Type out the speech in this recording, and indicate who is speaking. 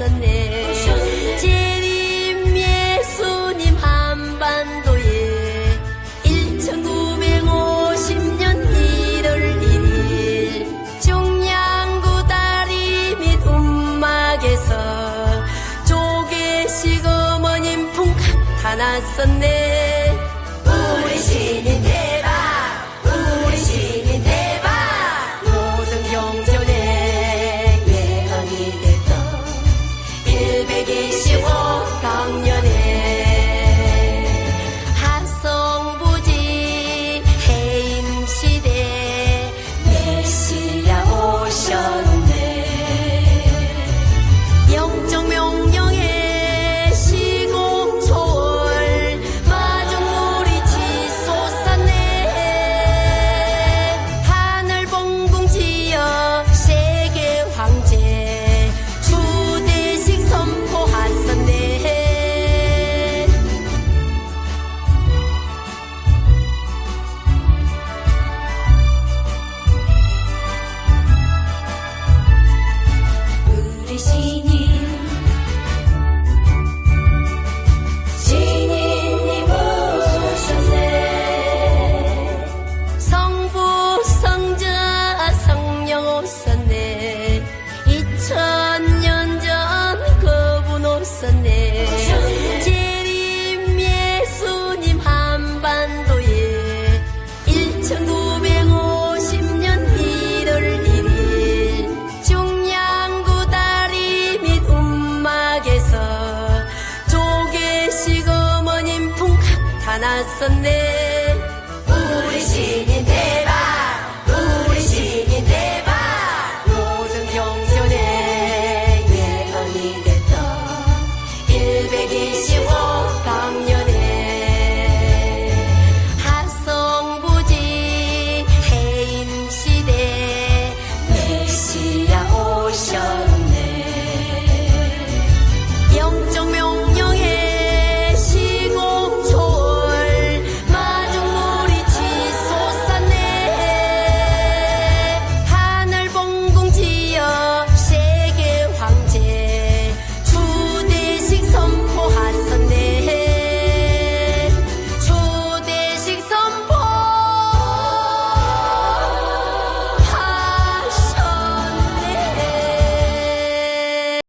Speaker 1: 오셨네. 재림 예수님 한반도에 1950년 1월 1일 중양구 다리 및 움막에서 조계식 어머님 품 나섰네. 우리 신이 나타났었네. 우리 신인 대